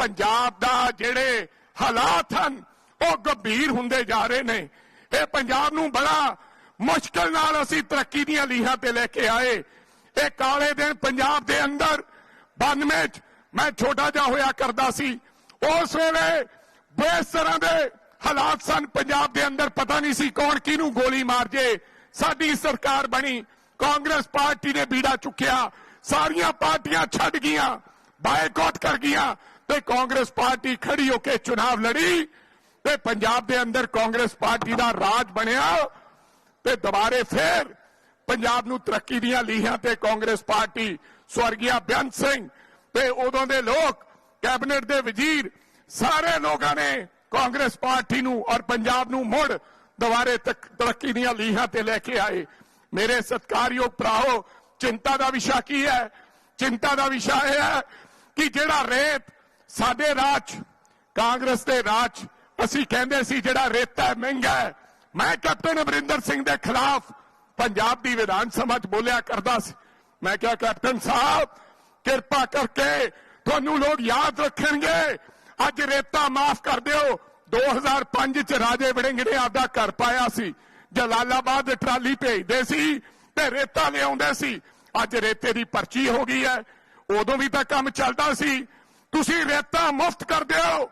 ਪੰਜਾਬ ਦਾ ਜਿਹੜੇ ਹਾਲਾਤ ਹਨ, ਉਹ ਗੰਭੀਰ ਹੁੰਦੇ ਜਾ ਰਹੇ ਨੇ। ਇਹ ਪੰਜਾਬ ਨੂੰ ਬੜਾ ਮੁਸ਼ਕਲ ਨਾਲ ਅਸੀਂ ਤਰੱਕੀ ਦੀਆਂ ਲੀਹਾਂ ਤੇ ਲੈ ਕੇ ਆਏ। ਇਹ ਕਾਲੇ ਦਿਨ ਪੰਜਾਬ ਦੇ ਅੰਦਰ 92 ਚ ਮੈਂ ਛੋਟਾ ਜਿਹਾ ਹੋਇਆ ਕਰਦਾ ਸੀ। ਉਸ ਵੇਲੇ ਬੇਸ ਤਰ੍ਹਾਂ ਦੇ ਹਾਲਾਤ ਸਨ, ਪੰਜਾਬ ਦੇ ਅੰਦਰ ਪਤਾ ਨਹੀਂ ਸੀ ਕੌਣ ਕਿਹਨੂੰ ਗੋਲੀ ਮਾਰ ਜੇ। ਸਾਡੀ ਸਰਕਾਰ ਬਣੀ, ਕਾਂਗਰਸ ਪਾਰਟੀ ਨੇ ਬੀੜਾ ਚੁੱਕਿਆ, ਸਾਰੀਆਂ ਪਾਰਟੀਆਂ ਛੱਡ ਗਈਆਂ, ਬਾਈਕਾਟ ਕਰ ਗਈਆਂ। ਤੇ ਕਾਂਗਰਸ ਪਾਰਟੀ ਖੜੀ ਹੋ ਕੇ ਚੁਣਾਵ ਲੜੀ ਤੇ ਪੰਜਾਬ ਦੇ ਅੰਦਰ ਕਾਂਗਰਸ ਪਾਰਟੀ ਦਾ ਰਾਜ ਬਣਿਆ ਤੇ ਦੁਬਾਰੇ ਫੇਰ ਪੰਜਾਬ ਨੂੰ ਤਰੱਕੀ ਦੀਆਂ ਲੀਹਾਂ ਤੇ ਕਾਂਗਰਸ ਪਾਰਟੀ ਸਵਰਗੀਆ ਬੇਅੰਤ ਸਿੰਘ ਤੇ ਉਦੋਂ ਦੇ ਲੋਕ, ਕੈਬਨਿਟ ਦੇ ਵਜ਼ੀਰ, ਸਾਰੇ ਲੋਕਾਂ ਨੇ ਕਾਂਗਰਸ ਪਾਰਟੀ ਨੂੰ ਔਰ ਪੰਜਾਬ ਨੂੰ ਮੁੜ ਦੁਬਾਰੇ ਤਰੱਕੀ ਦੀਆਂ ਲੀਹਾਂ ਤੇ ਲੈ ਕੇ ਆਏ। ਮੇਰੇ ਸਤਿਕਾਰਯੋਗ ਭਰਾਓ ਚਿੰਤਾ ਦਾ ਵਿਸ਼ਾ ਕੀ ਹੈ? ਚਿੰਤਾ ਦਾ ਵਿਸ਼ਾ ਇਹ ਹੈ ਕਿ ਜਿਹੜਾ ਰੇਤ ਸਾਡੇ ਰਾਜ, ਕਾਂਗਰਸ ਦੇ ਰਾਜ, ਅਸੀਂ ਕਹਿੰਦੇ ਸੀ ਜਿਹੜਾ ਰੇਤਾ ਮਹਿੰਗਾ ਹੈ, ਮੈਂ ਕੈਪਟਨ ਅਮਰਿੰਦਰ ਸਿੰਘ ਦੇ ਖਿਲਾਫ ਪੰਜਾਬ ਦੀ ਵਿਧਾਨ ਸਭਾ 'ਚ ਬੋਲਿਆ ਕਰਦਾ ਸੀ। ਮੈਂ ਕਿਹਾ, ਕੈਪਟਨ ਸਾਹਿਬ, ਕਿਰਪਾ ਕਰਕੇ ਤੁਹਾਨੂੰ ਲੋਕ ਯਾਦ ਰੱਖਣਗੇ, ਅੱਜ ਰੇਤਾ ਮਾਫ ਕਰ ਦਿਓ। 2005 ਚ ਰਾਜੇ ਵੜਿੰਗ ਨੇ ਆਪਦਾ ਘਰ ਪਾਇਆ ਸੀ, ਜਲਾਲਾਬਾਦ ਟਰਾਲੀ ਭੇਜਦੇ ਸੀ ਤੇ ਰੇਤਾ ਲਿਆਉਂਦੇ ਸੀ। ਅੱਜ ਰੇਤੇ ਦੀ ਪਰਚੀ ਹੋ ਗਈ ਹੈ। ਉਦੋਂ ਵੀ ਤਾਂ ਕੰਮ ਚੱਲਦਾ ਸੀ। ਤੁਸੀਂ ਰੇਤਾ ਮੁਫਤ ਕਰ ਦਿਓ।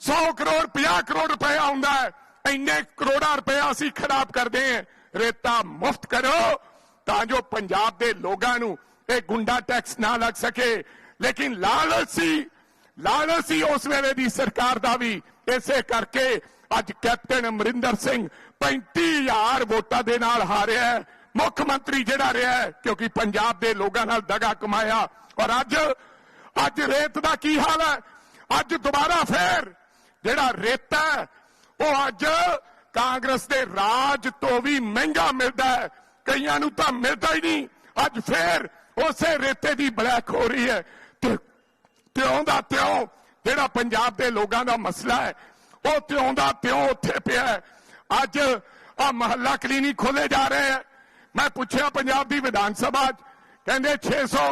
100 ਕਰੋੜ 50 ਕਰੋੜ ਰੁਪਏ ਆਉਂਦਾ ਹੈ। ਇੰਨੇ ਕਰੋੜਾਂ ਰੁਪਏ ਅਸੀਂ ਖਰਾਬ ਕਰਦੇ ਹਾਂ। ਰੇਤਾ ਮੁਫਤ ਕਰੋ ਤਾਂ ਜੋ ਪੰਜਾਬ ਦੇ ਲੋਕਾਂ ਨੂੰ ਇਹ ਗੁੰਡਾ ਟੈਕਸ ਨਾ ਲੱਗ ਸਕੇ। ਲੇਕਿਨ ਲਾਲਚ ਸੀ ਉਸ ਵੇਲੇ ਦੀ ਸਰਕਾਰ ਦਾ ਵੀ। ਇਸੇ ਕਰਕੇ ਅੱਜ ਕੈਪਟਨ ਅਮਰਿੰਦਰ ਸਿੰਘ 35000 ਵੋਟਾਂ ਦੇ ਨਾਲ ਹਾਰਿਆ ਮੁੱਖ ਮੰਤਰੀ ਜਿਹੜਾ ਰਿਹਾ ਕਿਉਂਕਿ ਪੰਜਾਬ ਦੇ ਲੋਕਾਂ ਨਾਲ ਦਗਾ ਕਮਾਇਆ। ਔਰ ਅੱਜ ਅੱਜ ਰੇਤ ਦਾ ਕੀ ਹਾਲ ਹੈ? ਅੱਜ ਦੁਬਾਰਾ ਫੇਰ ਜਿਹੜਾ ਰੇਤਾ ਉਹ ਅੱਜ ਕਾਂਗਰਸ ਦੇ ਰਾਜ ਤੋਂ ਵੀ ਮਹਿੰਗਾ ਮਿਲਦਾ ਹੈ। ਕਈਆਂ ਨੂੰ ਤਾਂ ਮਿਲਦਾ ਹੀ ਨਹੀਂ। ਅੱਜ ਫੇਰ ਉਸੇ ਰੇਤੇ ਦੀ ਬਲੈਕ ਹੋ ਰਹੀ ਹੈ। ਤੇ ਤਿਉਂ ਦਾ ਤਿਉਂ ਜਿਹੜਾ ਪੰਜਾਬ ਦੇ ਲੋਕਾਂ ਦਾ ਮਸਲਾ ਹੈ, ਉਹ ਤਿਉਂ ਦਾ ਤਿਉਂ ਉੱਥੇ ਪਿਆ ਹੈ। ਅੱਜ ਆ ਮਹੱਲਾ ਕਲੀਨਿਕ ਖੋਲੇ ਜਾ ਰਹੇ ਹੈ। ਮੈਂ ਪੁੱਛਿਆ ਪੰਜਾਬ ਦੀ ਵਿਧਾਨ ਸਭਾ 'ਚ, ਕਹਿੰਦੇ 600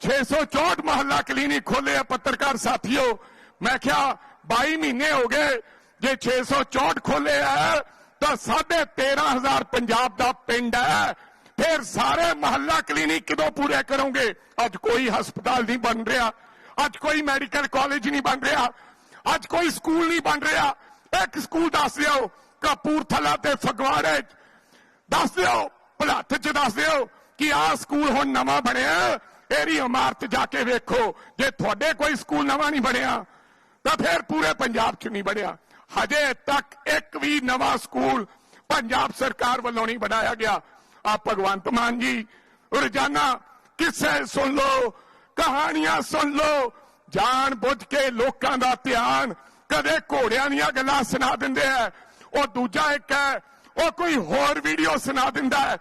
664 ਮਹੱਲਾ ਕਲੀਨਿਕ ਖੋਲੇ ਆ ਪੱਤਰਕਾਰ ਸਾਥੀਓ ਮੈਂ ਕਿਹਾ 22 ਮਹੀਨੇ ਹੋ ਗਏ ਜੇ 664 ਖੋਲੇ ਆ ਤਾਂ 13500 ਪੰਜਾਬ ਦਾ ਪਿੰਡ ਹੈ ਫਿਰ ਸਾਰੇ ਮਹੱਲਾ ਕਲੀਨਿਕ ਕਦੋਂ ਪੂਰੇ ਕਰੋਗੇ ਅੱਜ ਕੋਈ ਹਸਪਤਾਲ ਨਹੀਂ ਬਣ ਰਿਹਾ ਅੱਜ ਕੋਈ ਮੈਡੀਕਲ ਕਾਲਜ ਨਹੀਂ ਬਣ ਰਿਹਾ ਅੱਜ ਕੋਈ ਸਕੂਲ ਨਹੀਂ ਬਣ ਰਿਹਾ ਇੱਕ ਸਕੂਲ ਦੱਸ ਦਿਓ ਕਪੂਰਥਲਾ ਤੇ ਫਗਵਾੜੇ 'ਚ ਦੱਸ ਦਿਓ ਭਲੱਥ 'ਚ ਦੱਸ ਦਿਓ ਕਿ ਆਹ ਸਕੂਲ ਹੁਣ ਨਵਾਂ ਬਣਿਆ ਇਹਦੀ ਇਮਾਰਤ ਜਾ ਕੇ ਵੇਖੋ, ਜੇ ਤੁਹਾਡੇ ਕੋਈ ਸਕੂਲ ਨਵਾਂ ਨਹੀਂ ਬਣਿਆ, ਤਾਂ ਫਿਰ ਪੂਰੇ ਪੰਜਾਬ 'ਚ ਨਹੀਂ ਬਣਿਆ। ਹਜੇ ਤੱਕ ਇੱਕ ਵੀ ਨਵਾਂ ਸਕੂਲ ਪੰਜਾਬ ਸਰਕਾਰ ਵੱਲੋਂ ਨਹੀਂ ਬਣਾਇਆ ਗਿਆ। ਆ ਭਗਵੰਤ ਮਾਨ ਜੀ, ਰੋਜ਼ਾਨਾ ਕਿੱਸੇ ਸੁਣ ਲਓ, ਕਹਾਣੀਆਂ ਸੁਣ ਲਓ, ਜਾਣ ਬੁੱਝ ਕੇ ਲੋਕਾਂ ਦਾ ਧਿਆਨ ਕਦੇ ਘੋੜਿਆਂ ਦੀਆਂ ਗੱਲਾਂ ਸੁਣਾ ਦਿੰਦੇ ਆ। ਉਹ ਦੂਜਾ ਇੱਕ ਹੈ, ਉਹ ਕੋਈ ਹੋਰ ਵੀਡੀਓ ਸੁਣਾ ਦਿੰਦਾ ਹੈ।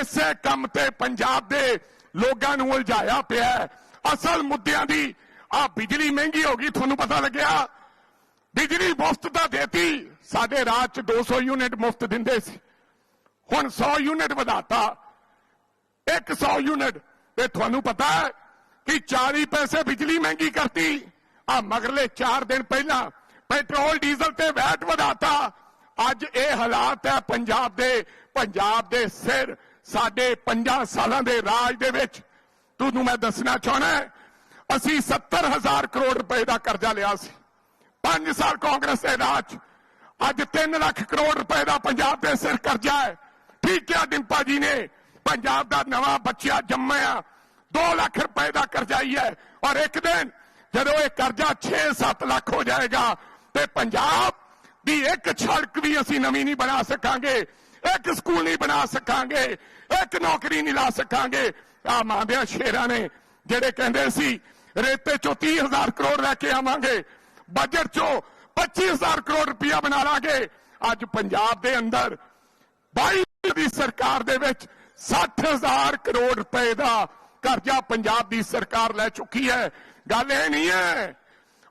ਇਸੇ ਕੰਮ ਤੇ ਪੰਜਾਬ ਦੇ ਲੋਕਾਂ ਨੂੰ ਉਲਝਾਇਆ ਪਿਆ ਅਸਲ ਮੁੱਦਿਆਂ ਦੀ ਆ ਬਿਜਲੀ ਮਹਿੰਗੀ ਹੋ ਗਈ, ਤੁਹਾਨੂੰ ਪਤਾ ਲੱਗਿਆ? ਬਿਜਲੀ ਮੁਫਤ ਤਾਂ ਦੇਤੀ। ਸਾਡੇ ਰਾਜ ਚ 200 ਯੂਨਿਟ ਮੁਫਤ ਦਿੰਦੇ ਸੀ। ਹੁਣ 100 ਯੂਨਿਟ ਵਧਾਤਾ। 100 ਯੂਨਿਟ ਇਹ ਤੁਹਾਨੂੰ ਪਤਾ ਹੈ ਕਿ 40 ਪੈਸੇ ਬਿਜਲੀ ਮਹਿੰਗੀ ਕਰਤੀ। ਆ ਮਗਰਲੇ 4 ਦਿਨ ਪਹਿਲਾਂ ਪੈਟਰੋਲ, ਡੀਜ਼ਲ ਤੇ ਵੈਟ ਵਧਾਤਾ। ਅੱਜ ਇਹ ਹਾਲਾਤ ਹੈ, ਪੰਜਾਬ ਦੇ ਪੰਜਾਬ ਦੇ ਸਿਰ ਸਾਡੇ 50 ਸਾਲਾਂ ਦੇ ਰਾਜ ਦੇ ਵਿੱਚ ਤੁਹਾਨੂੰ ਮੈਂ ਦੱਸਣਾ ਚਾਹਣਾ ਅਸੀਂ 70000 ਕਰੋੜ ਰੁਪਏ ਦਾ ਕਰਜ਼ਾ ਲਿਆ ਸੀ। 5 ਸਾਲ ਕਾਂਗਰਸ ਦੇ ਰਾਜ, ਅੱਜ 3 ਲੱਖ ਕਰੋੜ ਰੁਪਏ ਦਾ ਪੰਜਾਬ ਦੇ ਸਿਰ ਕਰਜ਼ਾ ਹੈ। ਠੀਕ ਕਿਹਾ ਡਿੰਪਾ ਜੀ ਨੇ, ਪੰਜਾਬ ਦਾ ਨਵਾਂ ਬੱਚਾ ਜੰਮਿਆ 2 ਲੱਖ ਰੁਪਏ ਦਾ ਕਰਜ਼ਾ ਹੀ ਹੈ। ਔਰ ਇੱਕ ਦਿਨ ਜਦੋਂ ਇਹ ਕਰਜ਼ਾ 6-7 ਲੱਖ ਹੋ ਜਾਏਗਾ, ਤੇ ਪੰਜਾਬ ਦੀ ਇੱਕ ਸੜਕ ਵੀ ਅਸੀਂ ਨਵੀਂ ਨਹੀਂ ਬਣਾ ਸਕਾਂਗੇ। ਇੱਕ ਸਕੂਲ ਨਹੀਂ ਬਣਾ ਸਕਾਂਗੇ, ਇੱਕ ਨੌਕਰੀ ਨਹੀਂ ਲਾ ਸਕਾਂਗੇ। ਆ ਮਾਂਦਿਆਂ ਸ਼ੇਰਾਂ ਨੇ ਜਿਹੜੇ ਕਹਿੰਦੇ ਸੀ, ਰੇਤੇ ਚੋਂ 30000 ਕਰੋੜ ਲੈ ਕੇ ਆਵਾਂਗੇ ਬਜਟ ਚੋਂ 25000 ਕਰੋੜ ਰੁਪਇਆ ਬਣਾ ਲਾਂਗੇ। ਅੱਜ ਪੰਜਾਬ ਦੇ ਅੰਦਰ 22 ਦੀ ਸਰਕਾਰ ਦੇ ਵਿੱਚ 60000 ਕਰੋੜ ਰੁਪਏ ਦਾ ਕਰਜ਼ਾ ਪੰਜਾਬ ਦੀ ਸਰਕਾਰ ਲੈ ਚੁੱਕੀ ਹੈ। ਗੱਲ ਇਹ ਨਹੀਂ ਹੈ,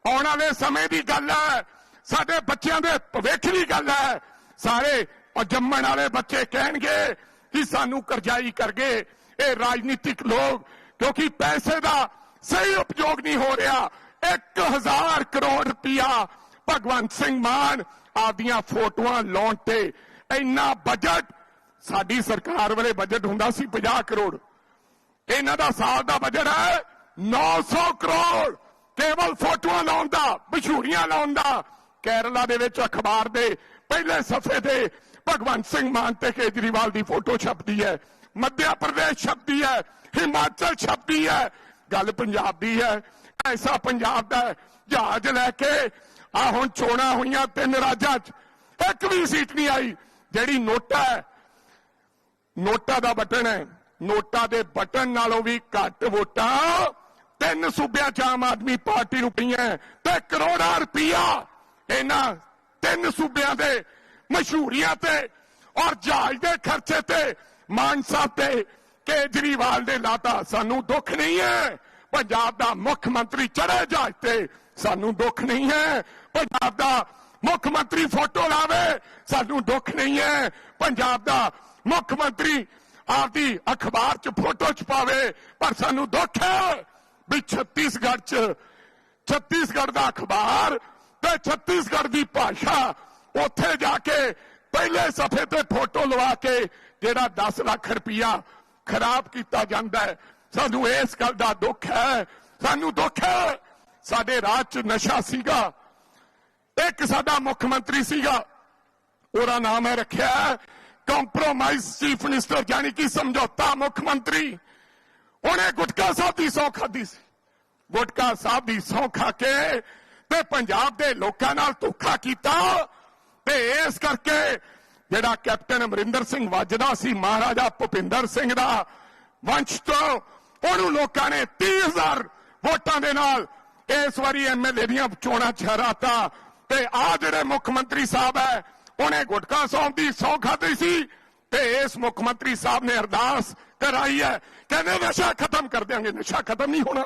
ਆਉਣ ਵਾਲੇ ਸਮੇਂ ਦੀ ਗੱਲ ਹੈ, ਸਾਡੇ ਬੱਚਿਆਂ ਦੇ ਭਵਿੱਖ ਦੀ ਗੱਲ ਹੈ। ਸਾਰੇ ਉਹ ਜੰਮਣ ਵਾਲੇ ਬੱਚੇ ਕਹਿਣਗੇ ਕਿ ਸਾਨੂੰ ਕਰਜ਼ਾਈ ਕਰਗੇ। ਇਹ ਰਾਜਨੀਤਿਕ ਲੋਕ, ਕਿਉਂਕਿ ਪੈਸੇ ਦਾ ਸਹੀ ਉਪਯੋਗ ਨਹੀਂ ਹੋ ਰਿਹਾ। 1000 ਕਰੋੜ ਰੁਪਇਆ ਭਗਵੰਤ ਸਿੰਘ ਮਾਨ ਆਪਦੀਆਂ ਫੋਟੋਆਂ ਲਾਉਣ ਤੇ ਇੰਨਾ ਬਜਟ ਸਾਡੀ ਸਰਕਾਰ ਵੇਲੇ ਬਜਟ ਹੁੰਦਾ ਸੀ 50 ਕਰੋੜ। ਇਹਨਾਂ ਦਾ ਸਾਲ ਦਾ ਬਜਟ ਹੈ 900 ਕਰੋੜ। ਕੇਵਲ ਫੋਟੋਆਂ ਲਾਉਣ ਦਾ, ਮਸ਼ਹੂਰੀਆਂ ਲਾਉਣ ਦਾ। ਕੇਰਲਾ ਦੇ ਵਿੱਚ ਅਖਬਾਰ ਦੇ ਪਹਿਲੇ ਸਫੇ ਤੇ ਭਗਵੰਤ ਸਿੰਘ ਮਾਨ ਤੇ ਕੇਜਰੀਵਾਲ ਦੀ ਫੋਟੋ ਛਪਦੀ ਹੈ, ਮੱਧ ਪ੍ਰਦੇਸ਼ ਛਪਦੀ ਹੈ, ਹਿਮਾਚਲ ਛਪਦੀ ਹੈ, ਗੱਲ ਪੰਜਾਬ ਦੀ ਹੈ, ਐਸਾ ਪੰਜਾਬ ਦਾ ਜਹਾਜ਼ ਲੈ ਕੇ, ਆ ਹੁਣ ਚੋਣਾਂ ਹੋਈਆਂ ਤਿੰਨ ਰਾਜਾਂ 'ਚ, ਇੱਕ ਵੀ ਸੀਟ ਨਹੀਂ ਆਈ, ਜਿਹੜੀ ਨੋਟਾ ਹੈ, ਨੋਟਾ ਦਾ ਬਟਨ ਹੈ, ਨੋਟਾ ਦੇ ਬਟਨ ਨਾਲੋਂ ਵੀ ਘੱਟ ਵੋਟਾਂ ਤਿੰਨ ਸੂਬਿਆਂ ਚ ਆਮ ਆਦਮੀ ਪਾਰਟੀ ਨੂੰ ਪਈਆਂ ਤੇ ਕਰੋੜਾਂ ਰੁਪਈਆ ਇਹਨਾਂ ਤਿੰਨ ਸੂਬਿਆਂ ਦੇ ਮਸ਼ਹੂਰੀਆਂ ਤੇ ਔਰ ਜਹਾਜ਼ ਦੇ ਖਰਚੇ ਤੇ ਮਾਨ ਸਾਹਿਬ ਤੇ ਕੇਜਰੀਵਾਲ ਦੇ ਲਾਤਾ ਸਾਨੂੰ ਦੁੱਖ ਨਹੀਂ ਹੈ। ਪੰਜਾਬ ਦਾ ਮੁੱਖ ਮੰਤਰੀ ਚੜੇ ਜਹਾਜ਼ ਤੇ ਸਾਨੂੰ ਦੁੱਖ ਨਹੀਂ ਹੈ। ਪੰਜਾਬ ਦਾ ਮੁੱਖ ਮੰਤਰੀ ਫੋਟੋ ਲਾਵੇ, ਸਾਨੂੰ ਦੁੱਖ ਨਹੀਂ ਹੈ। ਪੰਜਾਬ ਦਾ ਮੁੱਖ ਮੰਤਰੀ ਆਪਦੀ ਅਖਬਾਰ 'ਚ ਫੋਟੋ ਛਪਾਵੇ ਪਰ ਸਾਨੂੰ ਦੁੱਖ ਹੈ ਵੀ ਛੱਤੀਸਗੜ੍ਹ 'ਚ ਛੱਤੀਸਗੜ੍ਹ ਦਾ ਅਖਬਾਰ ਤੇ ਛੱਤੀਸਗੜ੍ਹ ਦੀ ਭਾਸ਼ਾ ਉੱਥੇ ਜਾ ਕੇ ਪਹਿਲੇ ਸਫੇ ਤੇ ਫੋਟੋ ਲਵਾ ਕੇ ਜਿਹੜਾ 10 ਲੱਖ ਰੁਪਇਆ ਖਰਾਬ ਕੀਤਾ ਜਾਂਦਾ ਹੈ, ਸਾਨੂੰ ਇਸ ਗੱਲ ਦਾ ਦੁੱਖ ਹੈ, ਸਾਨੂੰ ਦੁੱਖ ਹੈ। ਸਾਡੇ ਰਾਜ 'ਚ ਨਸ਼ਾ ਸੀਗਾ। ਇੱਕ ਸਾਡਾ ਮੁੱਖ ਮੰਤਰੀ ਸੀਗਾ। ਉਹਦਾ ਨਾਮ ਹੈ ਰੱਖਿਆ ਕੰਪਰੋਮਾਈਜ਼ ਚੀਫ ਮਿਨਿਸਟਰ ਯਾਨੀ ਕਿ ਸਮਝੌਤਾ ਮੁੱਖ ਮੰਤਰੀ। ਉਹਨੇ ਗੁਟਕਾ ਸਾਹਿਬ ਦੀ ਸੌਂ ਖਾਦੀ ਸੀ। ਗੁਟਕਾ ਸਾਹਿਬ ਦੀ ਸੌਂ ਖਾ ਕੇ ਤੇ ਪੰਜਾਬ ਦੇ ਲੋਕਾਂ ਨਾਲ ਧੋਖਾ ਕੀਤਾ। ਤੇ ਇਸ ਕਰਕੇ ਜਿਹੜਾ ਕੈਪਟਨ ਅਮਰਿੰਦਰ ਸਿੰਘ ਵੱਜਦਾ ਸੀ, ਮਹਾਰਾਜਾ ਭੁਪਿੰਦਰ ਸਿੰਘ ਦਾ, ਵੰਸ਼ ਤੋਂ ਉਹਨੂੰ ਲੋਕਾਂ ਨੇ 30000 ਵੋਟਾਂ ਦੇ ਨਾਲ ਇਸ ਵਾਰੀ ਐਮਐਲਏ ਦੀਆਂ ਚੋਣਾਂ ਚ ਹਰਾਤਾ। ਤੇ ਆ ਜਿਹੜੇ ਮੁੱਖ ਮੰਤਰੀ ਸਾਹਿਬ ਹੈ, ਉਹਨੇ ਗੁਟਕਾ ਸੌਂਪ ਦੀ, ਸੌ ਖਾਧੀ ਸੀ। ਤੇ ਇਸ ਮੁੱਖ ਮੰਤਰੀ ਸਾਹਿਬ ਨੇ ਅਰਦਾਸ ਕਰਾਈ ਹੈ, ਕਹਿੰਦੇ ਨਸ਼ਾ ਖਤਮ ਕਰ ਦਿਆਂਗੇ, ਨਸ਼ਾ ਖਤਮ ਨਹੀਂ ਹੋਣਾ।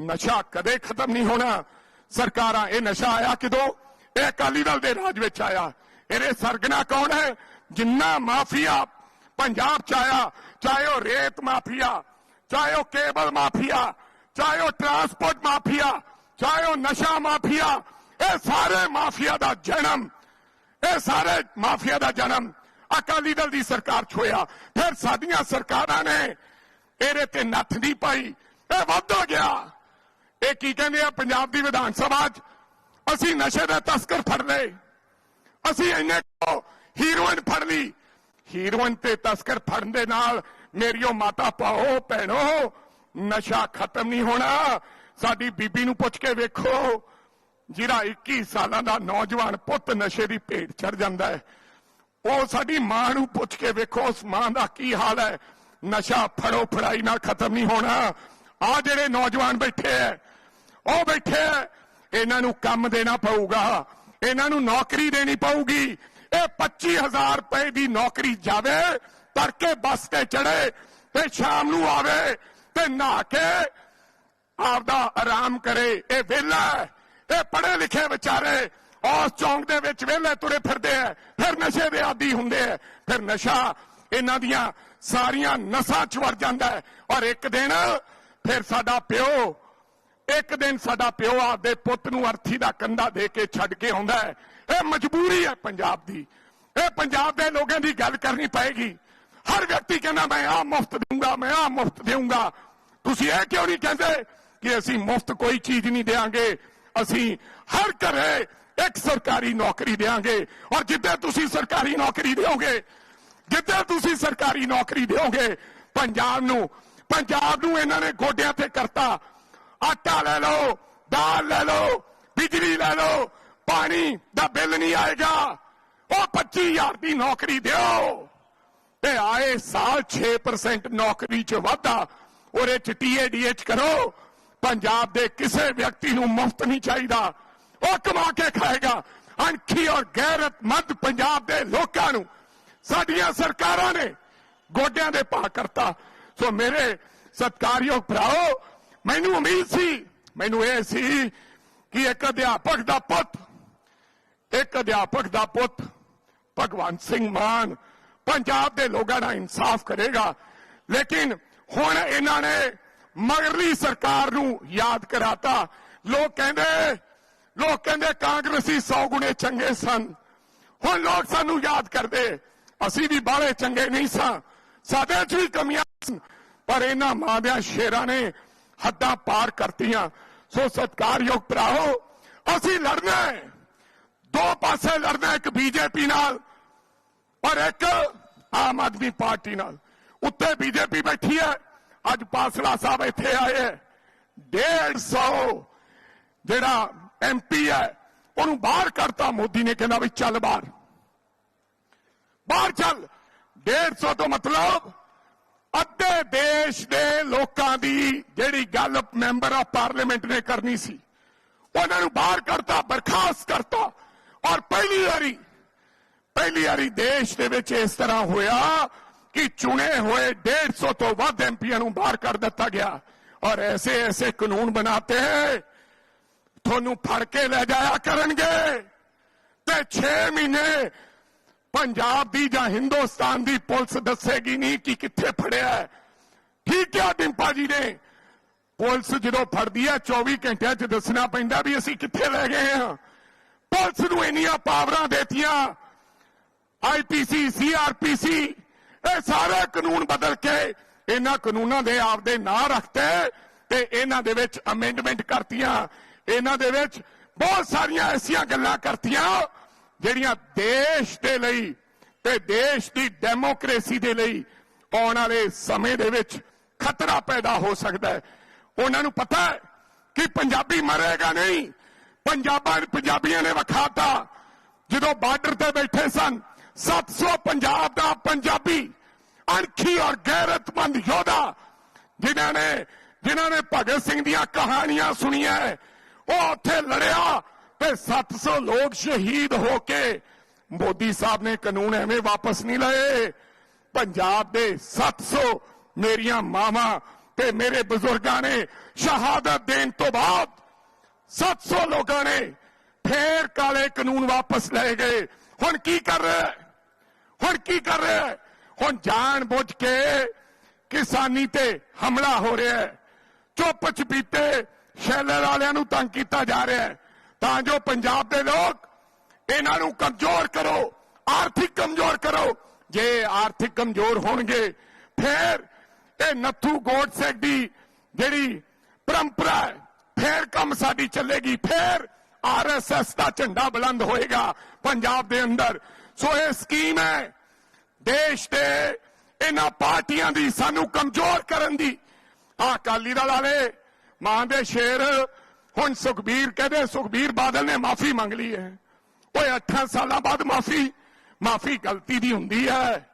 ਨਸ਼ਾ ਕਦੇ ਖਤਮ ਨਹੀਂ ਹੋਣਾ। ਸਰਕਾਰਾਂ, ਇਹ ਨਸ਼ਾ ਆਇਆ ਕਿਦੋਂ? ਇਹ ਅਕਾਲੀ ਦਲ ਦੇ ਰਾਜ ਵਿੱਚ ਆਇਆ। ਇਹਦੇ ਸਰਗਨਾ ਕੌਣ ਹੈ? ਜਿੰਨਾ ਮਾਫੀਆ ਪੰਜਾਬ ਚ ਆਇਆ, ਚਾਹੇ ਉਹ ਰੇਤ ਮਾਫੀਆ, ਚਾਹੇ ਉਹ ਕੇਬਲ ਮਾਫੀਆ, ਚਾਹੇ ਉਹ ਟਰਾਂਸਪੋਰਟ ਮਾਫੀਆ, ਚਾਹੇ ਉਹ ਨਸ਼ਾ ਮਾਫੀਆ, ਇਹ ਸਾਰੇ ਮਾਫੀਆ ਦਾ ਜਨਮ, ਇਹ ਸਾਰੇ ਮਾਫੀਆ ਦਾ ਜਨਮ ਅਕਾਲੀ ਦਲ ਦੀ ਸਰਕਾਰ 'ਚ ਹੋਇਆ। ਫਿਰ ਸਾਡੀਆਂ ਸਰਕਾਰਾਂ ਨੇ ਇਹਦੇ ਤੇ ਨੱਥ ਨਹੀਂ ਪਾਈ। ਇਹ ਵੱਧਦਾ ਗਿਆ। ਇਹ ਕੀ ਕਹਿੰਦੇ ਆ? ਪੰਜਾਬ ਦੀ ਵਿਧਾਨ ਸਭਾ 'ਚ ਅਸੀਂ ਨਸ਼ੇ ਦੇ ਤਸਕਰ ਫੜ ਲਏ। ਅਸੀਂ ਇੰਨੇ ਕੋ ਹੀਰੋਇਨ ਫੜ ਲਈ। ਹੀਰੋਇਨ ਤੇ ਤਸਕਰ ਫੜਨ ਦੇ ਨਾਲ ਮੇਰੀਓ ਮਾਤਾ ਪਾਓ, ਭੈਣੋ, ਨਸ਼ਾ ਖਤਮ ਨਹੀਂ ਹੋਣਾ। ਸਾਡੀ ਬੀਬੀ ਨੂੰ ਪੁੱਛ ਕੇ ਵੇਖੋ। ਜਿਹੜਾ 21 ਸਾਲਾਂ ਦਾ ਨੌਜਵਾਨ ਪੁੱਤ ਨਸ਼ੇ ਦੀ ਭੇਟ ਚੜ ਜਾਂਦਾ ਹੈ, ਉਹ ਸਾਡੀ ਮਾਂ ਨੂੰ ਪੁੱਛ ਕੇ ਵੇਖੋ, ਉਸ ਮਾਂ ਦਾ ਕੀ ਹਾਲ ਹੈ? ਨਸ਼ਾ ਫੜੋ, ਫੜਾਈ ਨਾਲ ਖਤਮ ਨਹੀਂ ਹੋਣਾ। ਆ ਜਿਹੜੇ ਨੌਜਵਾਨ ਬੈਠੇ ਐ ਉਹ ਬੈਠੇ ਐ ਇਹਨਾਂ ਨੂੰ ਕੰਮ ਦੇਣਾ ਪਊਗਾ, ਇਹਨਾਂ ਨੂੰ ਨੌਕਰੀ ਦੇਣੀ ਪਊਗੀ। ਇਹ 25000 ਰੁਪਏ ਦੀ ਨੌਕਰੀ ਜਾਵੇ, ਤੜਕੇ ਬੱਸ ਤੇ ਚੜੇ ਤੇ ਸ਼ਾਮ ਨੂੰ ਆਵੇ ਤੇ ਨਹਾ ਕੇ ਆਪਦਾ ਆਰਾਮ ਕਰੇ। ਇਹ ਵਿਹਲਾ ਇਹ ਪੜ੍ਹੇ ਲਿਖੇ ਵਿਚਾਰੇ ਉਸ ਚੌਂਕ ਦੇ ਵਿੱਚ ਵਿਹਲੇ ਤੁਰੇ ਫਿਰਦੇ ਆ। ਫਿਰ ਨਸ਼ੇ ਦੇ ਆਦੀ ਹੁੰਦੇ ਆ। ਫਿਰ ਨਸ਼ਾ ਇਹਨਾਂ ਦੀਆਂ ਸਾਰੀਆਂ ਨਸਾਂ ਚ ਵੜ ਜਾਂਦਾ ਹੈ। ਔਰ ਇੱਕ ਦਿਨ ਫਿਰ ਸਾਡਾ ਪਿਓ ਇੱਕ ਦਿਨ ਸਾਡਾ ਪਿਓ ਆਪਦੇ ਪੁੱਤ ਨੂੰ ਅਰਥੀ ਦਾ ਕੰਧਾ ਦੇ ਕੇ ਛੱਡ ਕੇ ਆਉਂਦਾ ਹੈ। ਇਹ ਮਜਬੂਰੀ ਹੈ ਪੰਜਾਬ ਦੀ। ਇਹ ਪੰਜਾਬ ਦੇ ਲੋਕਾਂ ਦੀ ਗੱਲ ਕਰਨੀ ਪਏਗੀ। ਹਰ ਵਿਅਕਤੀ ਕਹਿੰਦਾ, ਮੈਂ ਆ ਮੁਫਤ ਦਊਂਗਾ, ਮੈਂ ਆ ਮੁਫਤ ਦੇਊਂਗਾ। ਤੁਸੀਂ ਇਹ ਕਿਉਂ ਨਹੀਂ ਕਹਿੰਦੇ ਕਿ ਅਸੀਂ ਮੁਫਤ ਕੋਈ ਚੀਜ਼ ਨਹੀਂ ਦੇਾਂਗੇ ਅਸੀਂ ਹਰ ਘਰੇ ਇੱਕ ਸਰਕਾਰੀ ਨੌਕਰੀ ਦੇਾਂਗੇ ਔਰ ਜਿੱਦਾਂ ਤੁਸੀਂ ਸਰਕਾਰੀ ਨੌਕਰੀ ਦਿਓਗੇ, ਜਿੱਦੇ ਤੁਸੀਂ ਸਰਕਾਰੀ ਨੌਕਰੀ ਦਿਓਗੇ, ਪੰਜਾਬ ਨੂੰ ਪੰਜਾਬ ਨੂੰ ਇਹਨਾਂ ਨੇ ਗੋਡਿਆਂ ਤੇ ਕਰਤਾ। ਆਟਾ ਲੈ ਲਓ, ਦਾਲ ਲੈ ਲਓ, ਬਿਜਲੀ ਲੈ ਲਓ, ਪਾਣੀ ਦਾ ਬਿੱਲ ਨਹੀਂ ਆਏਗਾ। ਉਹ 25000 ਦੀ ਨੌਕਰੀ ਦਿਓ। ਤੇ ਆਏ ਸਾਲ 6% ਨੌਕਰੀ ਚ ਵਾਧਾ। ਉਹਦੇ ਚ ਟੀਏਡੀਐਚ ਕਰੋ। ਪੰਜਾਬ ਦੇ ਕਿਸੇ ਵਿਅਕਤੀ ਨੂੰ ਮੁਫਤ ਨਹੀਂ ਚਾਹੀਦਾ। ਉਹ ਕਮਾ ਕੇ ਖਾਏਗਾ। ਅਣਖੀ ਔਰ ਗੈਰਤਮੰਦ ਪੰਜਾਬ ਦੇ ਲੋਕਾਂ ਨੂੰ। ਸਾਡੀਆਂ ਸਰਕਾਰਾਂ ਨੇ ਗੋਡਿਆਂ ਦੇ ਪਾ ਕਰਤਾ। ਸੋ ਮੇਰੇ ਸਤਕਾਰਯੋਗ ਭਰਾਓ ਮੈਨੂੰ ਉਮੀਦ ਸੀ, ਮੈਨੂੰ ਇਹ ਸੀ ਕਿ ਇੱਕ ਅਧਿਆਪਕ ਦਾ ਪੁੱਤ, ਇੱਕ ਅਧਿਆਪਕ ਦਾ ਪੁੱਤ ਭਗਵੰਤ ਸਿੰਘ ਮਾਨ ਪੰਜਾਬ ਦੇ ਲੋਕਾਂ ਦਾ ਇਨਸਾਫ ਕਰੇਗਾ। ਲੇਕਿਨ ਹੁਣ ਇਹਨਾਂ ਨੇ ਮਗਰਲੀ ਸਰਕਾਰ ਨੂੰ ਯਾਦ ਕਰਾਤਾ। ਲੋਕ ਕਹਿੰਦੇ ਲੋਕ ਕਹਿੰਦੇ ਕਾਂਗਰਸੀ 100 ਗੁਣੇ ਚੰਗੇ ਸਨ। ਹੁਣ ਲੋਕ ਸਾਨੂੰ ਯਾਦ ਕਰਦੇ, ਅਸੀਂ ਵੀ ਬਾਹਲੇ ਚੰਗੇ ਨਹੀਂ ਸਾਂ। ਸਾਡੇ 'ਚ ਵੀ ਕਮੀਆਂ ਸਨ, ਪਰ ਇਹਨਾਂ ਮਾਂ ਦੇ ਸ਼ੇਰਾਂ ਨੇ ਹੱਦਾਂ ਪਾਰ ਕਰਤੀਆਂ। ਸੋ ਸਤਕਾਰਯੋਗ ਭਰਾਓ ਅਸੀਂ ਲੜਨਾ ਹੈ। ਦੋ ਪਾਸੇ ਲੜਨਾ ਇੱਕ ਬੀਜੇਪੀ ਨਾਲ ਔਰ ਇੱਕ ਆਮ ਆਦਮੀ ਪਾਰਟੀ ਨਾਲ। ਉੱਤੇ ਬੀਜੇਪੀ ਬੈਠੀ ਹੈ। ਅੱਜ ਪਾਸਲਾ ਸਾਹਿਬ ਇੱਥੇ ਆਏ ਹੈ। 150 ਜਿਹੜਾ ਐਮਪੀ ਹੈ, ਉਹਨੂੰ ਬਾਹਰ ਕਰਤਾ ਮੋਦੀ ਨੇ, ਕਹਿੰਦਾ ਵੀ ਚੱਲ ਬਾਹਰ। ਬਾਹਰ ਚੱਲ। 150 ਤੋਂ ਮਤਲਬ ਅੱਧੇ ਦੇਸ਼ ਦੇ ਲੋਕਾਂ ਦੀ ਜਿਹੜੀ ਗੱਲ ਮੈਂਬਰ ਆਫ ਪਾਰਲੀਮੈਂਟ ਨੇ ਕਰਨੀ ਸੀ, ਉਹਨਾਂ ਨੂੰ ਬਾਹਰ ਕਰਤਾ ਬਰਖਾਸਤ ਕਰਤਾ। ਔਰ ਪਹਿਲੀ ਵਾਰੀ ਪਹਿਲੀ ਵਾਰੀ ਦੇਸ਼ ਦੇ ਵਿੱਚ ਇਸ ਤਰ੍ਹਾਂ ਹੋਇਆ ਕਿ ਚੁਣੇ ਹੋਏ 150 ਤੋਂ ਵੱਧ ਐਮਪੀਆਂ ਨੂੰ ਬਾਹਰ ਕਰ ਦਿੱਤਾ ਗਿਆ। ਔਰ ਐਸੇ ਐਸੇ ਕਾਨੂੰਨ ਬਣਾਤੇ ਹੈ, ਤੁਹਾਨੂੰ ਫੜ ਕੇ ਲੈ ਜਾਇਆ ਕਰਨਗੇ। ਤੇ 6 ਮਹੀਨੇ ਪੰਜਾਬ ਦੀ ਜਾਂ ਹਿੰਦੁਸਤਾਨ ਦੀ ਪੁਲਿਸ ਦੱਸੇਗੀ ਨਹੀਂ ਕਿ ਕਿੱਥੇ ਫੜਿਆ ਹੈ। ਠੀਕ ਹੈ ਡਿੰਪਾ ਜੀ ਨੇ? ਪੁਲਿਸ ਜਦੋਂ ਫੜਦੀ ਹੈ 24 ਘੰਟਿਆਂ 'ਚ ਦੱਸਣਾ ਪੈਂਦਾ ਵੀ ਅਸੀਂ ਕਿੱਥੇ ਲੈ ਗਏ ਹਾਂ। ਪੁਲਿਸ ਨੂੰ ਇੰਨੀਆਂ ਪਾਵਰਾਂ ਦੇਤੀਆਂ ਆਈਪੀਸੀ ਸੀਆਰਪੀਸੀ ਇਹ ਸਾਰੇ ਕਾਨੂੰਨ ਬਦਲ ਕੇ ਇਹਨਾਂ ਕਾਨੂੰਨਾਂ ਦੇ ਆਪਦੇ ਨਾਂ ਰੱਖਤੇ ਤੇ ਇਹਨਾਂ ਦੇ ਵਿੱਚ ਅਮੈਂਡਮੈਂਟ ਕਰਤੀਆਂ। ਇਹਨਾਂ ਦੇ ਵਿੱਚ ਬਹੁਤ ਸਾਰੀਆਂ ਐਸੀਆਂ ਗੱਲਾਂ ਕਰਤੀਆਂ ਜਿਹੜੀਆਂ ਦੇਸ਼ ਦੇ ਲਈ ਤੇ ਦੇਸ਼ ਦੀ ਡੈਮੋਕ੍ਰੇਸੀ ਦੇ ਲਈ ਆਉਣ ਵਾਲੇ ਸਮੇਂ ਦੇ ਵਿੱਚ ਖਤਰਾ ਪੈਦਾ ਹੋ ਸਕਦਾ ਹੈ। ਉਹਨਾਂ ਨੂੰ ਪਤਾ ਹੈ ਕਿ ਪੰਜਾਬੀ ਮਰੇਗਾ ਨਹੀਂ। ਪੰਜਾਬਾਂ, ਪੰਜਾਬੀਆਂ ਨੇ ਵਿਖਾਤਾ, ਜਦੋਂ ਬਾਰਡਰ ਤੇ ਬੈਠੇ ਸਨ 700 ਪੰਜਾਬ ਦਾ ਪੰਜਾਬੀ, ਅਣਖੀ ਔਰ ਗੈਰਤਮੰਦ ਯੋਧਾ, ਜਿਨ੍ਹਾਂ ਨੇ ਜਿਨ੍ਹਾਂ ਨੇ ਭਗਤ ਸਿੰਘ ਦੀਆਂ ਕਹਾਣੀਆਂ ਸੁਣੀਆਂ ਉਹ ਉੱਥੇ ਲੜਿਆ। ਤੇ 700 ਲੋਕ ਸ਼ਹੀਦ ਹੋ ਕੇ ਮੋਦੀ ਸਾਹਿਬ ਨੇ ਕਾਨੂੰਨ ਐਵੇਂ ਵਾਪਸ ਨਹੀਂ ਲਏ। ਪੰਜਾਬ ਦੇ 700 ਮੇਰੀਆਂ ਮਾਵਾਂ ਤੇ ਮੇਰੇ ਬਜ਼ੁਰਗਾਂ ਨੇ ਸ਼ਹਾਦਤ ਦੇਣ ਤੋਂ ਬਾਅਦ 700 ਲੋਕਾਂ ਨੇ ਫੇਰ ਕਾਲੇ ਕਾਨੂੰਨ ਵਾਪਸ ਲਏ ਗਏ। ਹੁਣ ਕੀ ਕਰ ਰਿਹਾ? ਹੁਣ ਕੀ ਕਰ ਰਿਹਾ? ਹੁਣ ਜਾਣ ਬੁੱਝ ਕੇ ਕਿਸਾਨੀ ਤੇ ਹਮਲਾ ਹੋ ਰਿਹਾ ਹੈ। ਚੁੱਪ ਚਪੀਤੇ ਸ਼ੈਲਰ ਵਾਲਿਆਂ ਨੂੰ ਤੰਗ ਕੀਤਾ ਜਾ ਰਿਹਾ ਹੈ। ਤਾਂ ਜੋ ਪੰਜਾਬ ਦੇ ਲੋਕ ਇਹਨਾਂ ਨੂੰ ਕਮਜ਼ੋਰ ਕਰੋ, ਆਰਥਿਕ ਕਮਜ਼ੋਰ ਕਰੋ। ਜੇ ਆਰਥਿਕ ਕਮਜ਼ੋਰ ਹੋਣਗੇ, ਫਿਰ ਇਹ ਨੱਥੂ ਗੋਡਸੇ ਦੀ ਜਿਹੜੀ ਪਰੰਪਰਾ ਹੈ, ਫਿਰ ਕੰਮ ਸਾਡੀ ਚੱਲੇਗੀ, ਫਿਰ ਆਰਐਸਐਸ ਦਾ ਝੰਡਾ ਬੁਲੰਦ ਹੋਏਗਾ ਪੰਜਾਬ ਦੇ ਅੰਦਰ। ਸੋ ਇਹ ਸਕੀਮ ਹੈ, ਦੇਸ਼ ਦੇ ਇਹਨਾਂ ਪਾਰਟੀਆਂ ਦੀ ਸਾਨੂੰ ਕਮਜ਼ੋਰ ਕਰਨ ਦੀ। ਆ ਅਕਾਲੀ ਦਲ ਵਾਲੇ, ਮਾਂ ਦੇ ਸ਼ੇਰ ਹੁਣ ਸੁਖਬੀਰ ਕਹਿੰਦੇ ਸੁਖਬੀਰ ਬਾਦਲ ਨੇ ਮਾਫੀ ਮੰਗ ਲਈ ਹੈ। ਓਏ 8 ਸਾਲਾਂ ਬਾਅਦ ਮਾਫੀ ਮਾਫੀ ਗਲਤੀ ਦੀ ਹੁੰਦੀ ਹੈ।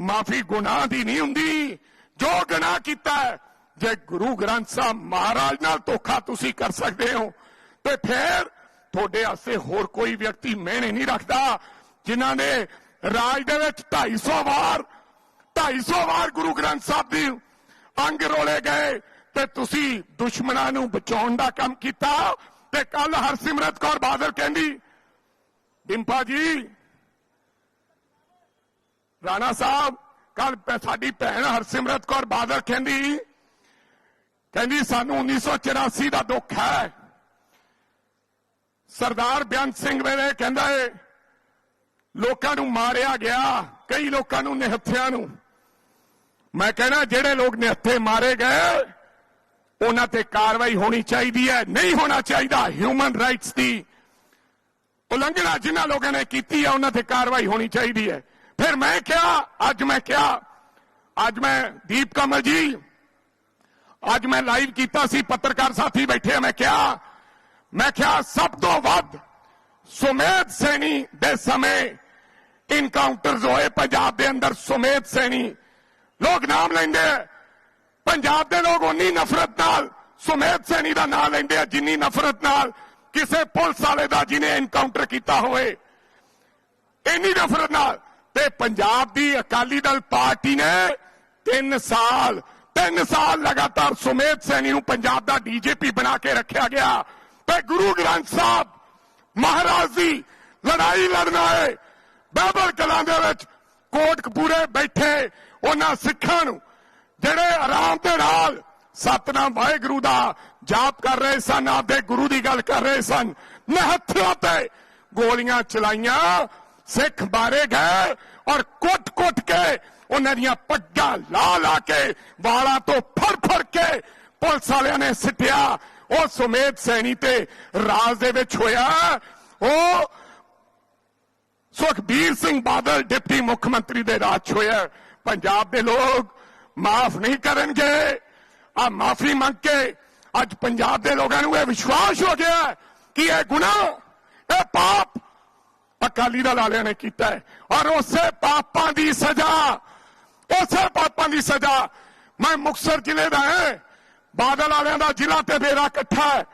ਮਾਫੀ ਗੁਨਾਹ ਦੀ ਨਹੀਂ ਹੁੰਦੀ। ਜੋ ਗੁਨਾਹ ਕੀਤਾ ਜੇ ਗੁਰੂ ਗ੍ਰੰਥ ਸਾਹਿਬ ਮਹਾਰਾਜ ਨਾਲ ਧੋਖਾ ਤੁਸੀਂ ਕਰ ਸਕਦੇ ਹੋ, ਤੇ ਫਿਰ ਤੁਹਾਡੇ ਆਸੇ ਹੋਰ ਕੋਈ ਵਿਅਕਤੀ ਮਿਹਨੇ ਨਹੀਂ ਰੱਖਦਾ, ਜਿਨ੍ਹਾਂ ਨੇ ਰਾਜ ਦੇ ਵਿੱਚ 250 ਵਾਰ 250 ਵਾਰ ਗੁਰੂ ਗ੍ਰੰਥ ਸਾਹਿਬ ਦੀ ਅੰਗ ਰੋਲੇ ਗਏ। ਤੇ ਤੁਸੀਂ ਦੁਸ਼ਮਣਾਂ ਨੂੰ ਬਚਾਉਣ ਦਾ ਕੰਮ ਕੀਤਾ ਤੇ ਕੱਲ ਹਰਸਿਮਰਤ ਕੌਰ ਬਾਦਲ ਕਹਿੰਦੀ, ਡਿੰਪਾ ਜੀ, ਰਾਣਾ ਸਾਹਿਬ ਕੱਲ ਸਾਡੀ ਭੈਣ ਹਰਸਿਮਰਤ ਕੌਰ ਬਾਦਲ ਕਹਿੰਦੀ ਕਹਿੰਦੀ ਸਾਨੂੰ 1984 ਦਾ ਦੁੱਖ ਹੈ। ਸਰਦਾਰ ਬਿਆਨ ਸਿੰਘ ਵੇਲੇ ਕਹਿੰਦਾ ਏ, ਲੋਕਾਂ ਨੂੰ ਮਾਰਿਆ ਗਿਆ, ਕਈ ਲੋਕਾਂ ਨੂੰ ਨਿਹੱਥਿਆਂ ਨੂੰ। ਮੈਂ ਕਹਿੰਦਾ ਜਿਹੜੇ ਲੋਕ ਨਿਹੱਥੇ ਮਾਰੇ ਗਏ ਉਹਨਾਂ ਤੇ ਕਾਰਵਾਈ ਹੋਣੀ ਚਾਹੀਦੀ ਹੈ, ਨਹੀਂ ਹੋਣਾ ਚਾਹੀਦਾ। ਹਿਊਮਨ ਰਾਈਟਸ ਦੀ ਉਲੰਘਣਾ ਜਿਨ੍ਹਾਂ ਲੋਕਾਂ ਨੇ ਕੀਤੀ ਹੈ ਉਹਨਾਂ ਤੇ ਕਾਰਵਾਈ ਹੋਣੀ ਚਾਹੀਦੀ ਹੈ। ਫਿਰ ਮੈਂ ਕਿਹਾ, ਅੱਜ ਮੈਂ ਕਿਹਾ, ਅੱਜ ਮੈਂ ਦੀਪ ਕਮਲ ਜੀ, ਅੱਜ ਮੈਂ ਲਾਈਵ ਕੀਤਾ ਸੀ, ਪੱਤਰਕਾਰ ਸਾਥੀ ਬੈਠੇ ਮੈਂ ਕਿਹਾ ਮੈਂ ਕਿਹਾ, ਸਭ ਤੋਂ ਵੱਧ ਸੁਮੇਧ ਸੈਣੀ ਦੇ ਸਮੇਂ ਇਨਕਾਊਂਟਰਸ ਹੋਏ, ਪੰਜਾਬ ਦੇ ਅੰਦਰ ਸੁਮੇਧ ਸੈਣੀ। ਲੋਕ ਨਾਮ ਲੈਂਦੇ ਪੰਜਾਬ ਦੇ ਲੋਕ ਉਨੀ ਨਫ਼ਰਤ ਨਾਲ, ਸੁਮੇਧ ਸੈਣੀ ਦਾ ਨਾਮ ਲੈਂਦੇ ਆ, ਜਿੰਨੀ ਨਫ਼ਰਤ ਨਾਲ ਕਿਸੇ ਪੁਲਿਸ ਵਾਲੇ ਦਾ ਜਿਹਨੇ ਇਨਕਾਊਂਟਰ ਕੀਤਾ ਹੋਵੇ। ਇੰਨੀ ਨਫ਼ਰਤ ਨਾਲ। ਤੇ ਪੰਜਾਬ ਦੀ ਅਕਾਲੀ ਦਲ ਪਾਰਟੀ ਨੇ 3 ਸਾਲ 3 ਸਾਲ ਲਗਾਤਾਰ ਸੁਮੇਧ ਸੈਣੀ ਨੂੰ ਪੰਜਾਬ ਦਾ ਡੀਜੀਪੀ ਬਣਾ ਕੇ ਰੱਖਿਆ ਗਿਆ। ਤੇ ਗੁਰੂ ਗ੍ਰੰਥ ਸਾਹਿਬ ਮਹਾਰਾਜ ਦੀ ਲੜਾਈ ਲੜਨਾ ਹੈ ਬਾਬਰ ਕਲਾਂ ਦੇ ਵਿੱਚ ਕੋਟ ਕੋਟਕਪੂਰੇ ਬੈਠੇ ਉਹਨਾਂ ਸਿੱਖਾਂ ਨੂੰ ਜਿਹੜੇ ਆਰਾਮ ਦੇ ਨਾਲ ਸਤਨਾਮ ਵਾਹਿਗੁਰੂ ਦਾ ਜਾਪ ਕਰ ਰਹੇ ਸਨ, ਆਪਦੇ ਗੁਰੂ ਦੀ ਗੱਲ ਕਰ ਰਹੇ ਸਨ ਨਿਹੱਥਿਆਂ ਤੇ ਗੋਲੀਆਂ ਚਲਾਈਆਂ, ਸਿੱਖ ਮਾਰੇ ਗਏ ਔਰ ਕੁੱਟ-ਕੁੱਟ ਕੇ ਉਹਨਾਂ ਦੀਆਂ ਪੱਗਾਂ ਲਾ ਲਾ ਕੇ ਵਾਲਾਂ ਤੋਂ ਫੜ ਫੜ ਕੇ ਪੁਲਿਸ ਵਾਲਿਆਂ ਨੇ ਸਿੱਟਿਆ। ਉਹ ਸੁਮੇਧ ਸੈਣੀ ਤੇ ਰਾਜ ਦੇ ਵਿੱਚ ਹੋਇਆ। ਉਹ ਸੁਖਬੀਰ ਸਿੰਘ ਬਾਦਲ, ਡਿਪਟੀ ਮੁੱਖ ਮੰਤਰੀ ਦੇ ਰਾਜ 'ਚ ਹੋਇਆ। ਪੰਜਾਬ ਦੇ ਲੋਕ ਮਾਫ ਨਹੀਂ ਕਰਨਗੇ। ਆ ਮਾਫੀ ਮੰਗ ਕੇ ਅੱਜ ਪੰਜਾਬ ਦੇ ਲੋਕਾਂ ਨੂੰ ਇਹ ਵਿਸ਼ਵਾਸ ਹੋ ਗਿਆ ਕਿ ਇਹ ਗੁਨਾਹ, ਇਹ ਪਾਪ ਅਕਾਲੀ ਦਲ ਵਾਲਿਆਂ ਨੇ ਕੀਤਾ ਹੈ। ਔਰ ਉਸੇ ਪਾਪਾਂ ਦੀ ਸਜ਼ਾ, ਉਸੇ ਪਾਪਾਂ ਦੀ ਸਜ਼ਾ ਮੈਂ ਮੁਕਤਸਰ ਜ਼ਿਲ੍ਹੇ ਦਾ ਹਾਂ। ਬਾਦਲ ਵਾਲਿਆਂ ਦਾ ਜ਼ਿਲ੍ਹਾ ਤੇ ਮੇਰਾ ਇਕੱਠਾ ਹੈ।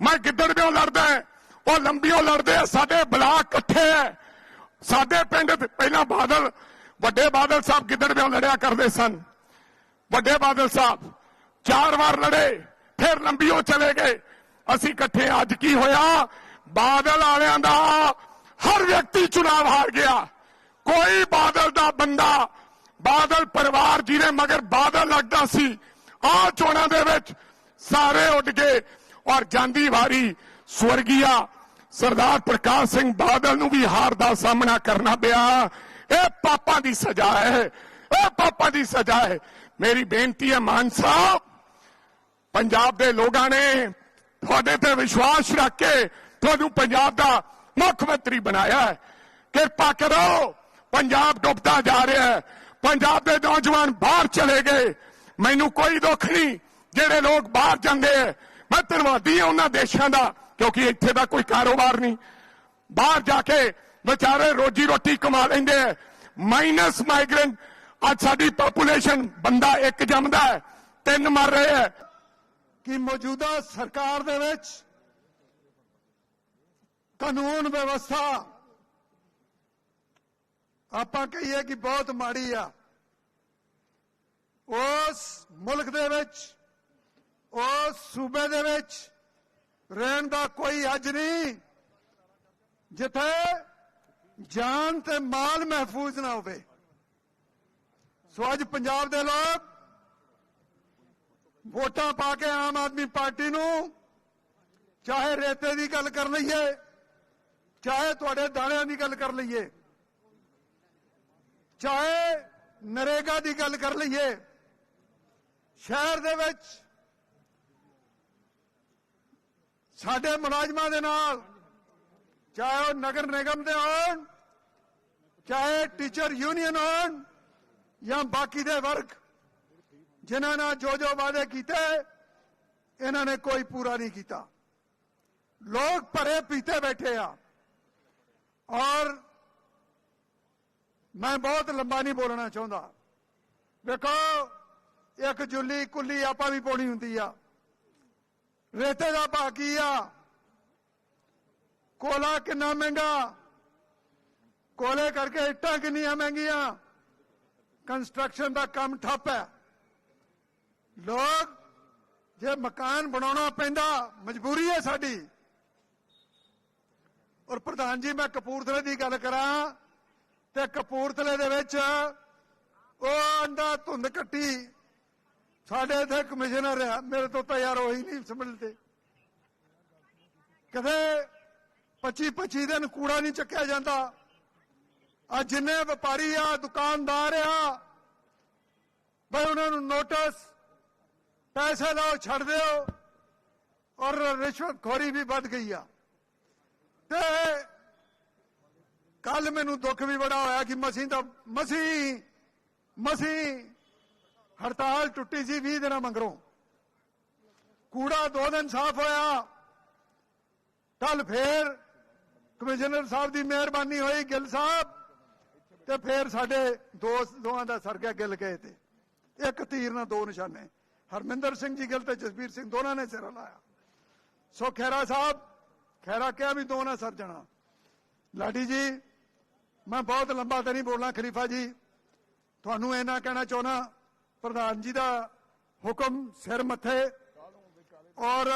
ਮੈਂ ਗਿੱਦੜਵਿਓ ਲੜਦਾ ਉਹ ਲੰਬੀਓ ਲੜਦੇ ਸਾਡੇ ਬਲਾਕ ਇਕੱਠੇ ਹੈ। ਸਾਡੇ ਪਿੰਡ ਪਹਿਲਾਂ ਬਾਦਲ, ਵੱਡੇ ਬਾਦਲ ਸਾਹਿਬ ਗਿੱਦੜ ਗਿੱਦੜਵਿਓ ਲੜਿਆ ਕਰਦੇ ਸਨ। ਵੱਡੇ ਬਾਦਲ ਸਾਹਿਬ, ਚਾਰ ਵਾਰ ਲੜੇ, ਫਿਰ ਲੰਬੀਓ ਚਲੇ ਗਏ। ਅਸੀਂ ਇਕੱਠੇ ਅੱਜ ਕੀ ਹੋਇਆ? ਬਾਦਲ ਵਾਲਿਆਂ ਦਾ ਹਰ ਵਿਅਕਤੀ ਚੁਣਾਵ ਹਾਰ ਗਿਆ। ਕੋਈ ਬਾਦਲ ਦਾ ਬੰਦਾ, ਬਾਦਲ ਪਰਿਵਾਰ ਜਿਹਨੇ ਮਗਰ ਬਾਦਲ ਲੱਗਦਾ ਸੀ, ਆ ਚੋਣਾਂ ਦੇ ਵਿੱਚ ਸਾਰੇ ਉੱਡ ਗਏ। ਔਰ ਜਾਂਦੀ ਵਾਰੀ ਸਵਰਗੀਆ ਸਰਦਾਰ ਪ੍ਰਕਾਸ਼ ਸਿੰਘ ਬਾਦਲ ਨੂੰ ਵੀ ਹਾਰ ਦਾ ਸਾਹਮਣਾ ਕਰਨਾ ਪਿਆ। ਇਹ ਪਾਪਾਂ ਦੀ ਸਜ਼ਾ ਹੈ, ਇਹ ਪਾਪਾਂ ਦੀ ਸਜ਼ਾ ਹੈ। ਮੇਰੀ ਬੇਨਤੀ ਹੈ, ਮਾਨ ਸਾਹਿਬ, ਪੰਜਾਬ ਦੇ ਲੋਕਾਂ ਨੇ ਤੁਹਾਡੇ ਤੇ ਵਿਸ਼ਵਾਸ ਰੱਖ ਕੇ ਤੁਹਾਨੂੰ ਪੰਜਾਬ ਦਾ ਮੁੱਖ ਮੰਤਰੀ ਬਣਾਇਆ ਹੈ। ਕਿਰਪਾ ਕਰੋ, ਪੰਜਾਬ ਡੁੱਬਦਾ ਜਾ ਰਿਹਾ ਹੈ। ਪੰਜਾਬ ਦੇ ਨੌਜਵਾਨ ਬਾਹਰ ਚਲੇ ਗਏ। ਮੈਨੂੰ ਕੋਈ ਦੁੱਖ ਨਹੀਂ, ਜਿਹੜੇ ਲੋਕ ਬਾਹਰ ਜਾਂਦੇ ਹੈ। ਮੈਂ ਧੰਨਵਾਦੀ ਹਾਂ ਉਹਨਾਂ ਦੇਸ਼ਾਂ ਦਾ, ਕਿਉਂਕਿ ਇੱਥੇ ਦਾ ਕੋਈ ਕਾਰੋਬਾਰ ਨਹੀਂ। ਬਾਹਰ ਜਾ ਕੇ ਵਿਚਾਰੇ ਰੋਜੀ ਰੋਟੀ ਕਮਾ ਲੈਂਦੇ ਹੈ। ਮਾਈਨਸ ਮਾਈਗ੍ਰੈਂਟ ਅੱਜ ਸਾਡੀ ਪੋਪੂਲੇਸ਼ਨ ਬੰਦਾ ਇੱਕ ਜੰਮਦਾ ਹੈ, ਤਿੰਨ ਮਰ ਰਹੇ ਹੈ। ਕਿ ਮੌਜੂਦਾ ਸਰਕਾਰ ਦੇ ਵਿੱਚ ਕਾਨੂੰਨ ਵਿਵਸਥਾ ਆਪਾਂ ਕਹੀਏ ਕਿ ਬਹੁਤ ਮਾੜੀ ਆ। ਉਸ ਮੁਲਕ ਦੇ ਵਿੱਚ, ਉਸ ਸੂਬੇ ਦੇ ਵਿੱਚ ਰਹਿਣ ਦਾ ਕੋਈ ਅੱਜ ਨਹੀਂ, ਜਿੱਥੇ ਜਾਨ ਤੇ ਮਾਲ ਮਹਿਫੂਜ਼ ਨਾ ਹੋਵੇ। ਸੋ ਅੱਜ ਪੰਜਾਬ ਦੇ ਲੋਕ ਵੋਟਾਂ ਪਾ ਕੇ ਆਮ ਆਦਮੀ ਪਾਰਟੀ ਨੂੰ ਚਾਹੇ ਰੇਤੇ ਦੀ ਗੱਲ ਕਰ ਲਈਏ, ਚਾਹੇ ਤੁਹਾਡੇ ਦਾਣਿਆਂ ਦੀ ਗੱਲ ਕਰ ਲਈਏ, ਚਾਹੇ ਨਰੇਗਾ ਦੀ ਗੱਲ ਕਰ ਲਈਏ, ਸ਼ਹਿਰ ਦੇ ਵਿੱਚ ਸਾਡੇ ਮੁਲਾਜ਼ਮਾਂ ਦੇ ਨਾਲ, ਚਾਹੇ ਉਹ ਨਗਰ ਨਿਗਮ ਦੇ ਹੋਣ, ਚਾਹੇ ਟੀਚਰ ਯੂਨੀਅਨ ਹੋਣ ਜਾਂ ਬਾਕੀ ਦੇ ਵਰਗ, ਜਿਨ੍ਹਾਂ ਨਾਲ ਜੋ ਜੋ ਵਾਅਦੇ ਕੀਤੇ, ਇਹਨਾਂ ਨੇ ਕੋਈ ਪੂਰਾ ਨਹੀਂ ਕੀਤਾ। ਲੋਕ ਭਰੇ ਪੀਤੇ ਬੈਠੇ ਆ। ਔਰ ਮੈਂ ਬਹੁਤ ਲੰਬਾ ਨਹੀਂ ਬੋਲਣਾ ਚਾਹੁੰਦਾ। ਵੇਖੋ, ਇੱਕ ਜੁੱਲੀ ਕੁੱਲੀ ਆਪਾਂ ਵੀ ਪਾਉਣੀ ਹੁੰਦੀ ਆ। ਰੇਤੇ ਦਾ ਭਾਅ ਕੀ ਆ? ਕੋਲਾ ਕਿੰਨਾ ਮਹਿੰਗਾ? ਕੋਲੇ ਕਰਕੇ ਇੱਟਾਂ ਕਿੰਨੀਆਂ ਮਹਿੰਗੀਆਂ? ਕੰਸਟਰਕਸ਼ਨ ਦਾ ਕੰਮ ਠੱਪ ਹੈ। ਲੋਕ ਜੇ ਮਕਾਨ ਬਣਾਉਣਾ ਪੈਂਦਾ, ਮਜਬੂਰੀ ਹੈ ਸਾਡੀ। ਔਰ ਪ੍ਰਧਾਨ ਜੀ, ਮੈਂ ਕਪੂਰਥਲੇ ਦੀ ਗੱਲ ਕਰਾਂ ਤੇ ਕਪੂਰਥਲੇ ਦੇ ਵਿੱਚ ਉਹ ਅੰਦਾ ਧੁੰਦ ਕੱਟੀ। ਸਾਡੇ ਇੱਥੇ ਕਮਿਸ਼ਨਰ ਆ ਮੇਰੇ ਤੋਂ ਤਾਂ ਯਾਰ ਉਹੀ ਨਹੀਂ ਸਮਝਦੇ ਕਦੇ 25 25 ਦਿਨ ਕੂੜਾ ਨਹੀਂ ਚੱਕਿਆ ਜਾਂਦਾ। ਆ ਜਿੰਨੇ ਵਪਾਰੀ ਆ, ਦੁਕਾਨਦਾਰ ਆ, ਬਈ ਉਹਨਾਂ ਨੂੰ ਨੋਟਿਸ ਪੈਸੇ ਲਾਓ, ਛੱਡ ਦਿਓ, ਔਰ ਰਿਸ਼ਵਤਖੋਰੀ ਵੀ ਵੱਧ ਗਈ ਆ। ਤੇ ਕੱਲ ਮੈਨੂੰ ਦੁੱਖ ਵੀ ਬੜਾ ਹੋਇਆ ਕਿ ਮਸੀਂ ਦਾ ਮਸੀਂ ਮਸੀਂ ਹੜਤਾਲ ਟੁੱਟੀ ਸੀ 20 ਦਿਨਾਂ ਮੰਗਰੋਂ। ਕੂੜਾ ਦੋ ਦਿਨ ਸਾਫ਼ ਹੋਇਆ। ਕੱਲ ਫੇਰ ਕਮਿਸ਼ਨਰ ਸਾਹਿਬ ਦੀ ਮਿਹਰਬਾਨੀ ਹੋਈ, ਗਿੱਲ ਸਾਹਿਬ। ਤੇ ਫੇਰ ਸਾਡੇ ਦੋਸਤ ਦੋਵਾਂ ਦਾ ਸਰਗਾ ਗਿੱਲ ਗਏ ਤੇ। ਇੱਕ ਤੀਰ ਨਾਲ ਦੋ ਨਿਸ਼ਾਨੇ। ਹਰਮਿੰਦਰ ਸਿੰਘ ਜੀ ਗਿੱਲ ਤੇ ਜਸਬੀਰ ਸਿੰਘ ਦੋਨਾਂ ਨੇ ਸਿਰ ਲਾਇਆ ਸੋ ਖੈਰਾ ਸਾਹਿਬ ਖੈਰਾ ਕਿਹਾ ਵੀ ਦੋ ਨਾ ਸਰ ਜਾਣਾ। ਲਾਡੀ ਜੀ, ਮੈਂ ਬਹੁਤ ਲੰਬਾ ਤਾਂ ਨਹੀਂ ਬੋਲਣਾ, ਖਲੀਫਾ ਜੀ। ਤੁਹਾਨੂੰ ਇਹਨਾਂ ਕਹਿਣਾ ਚਾਹੁੰਦਾ, ਪ੍ਰਧਾਨ ਜੀ ਦਾ ਹੁਕਮ ਸਿਰ ਮੱਥੇ। ਔਰ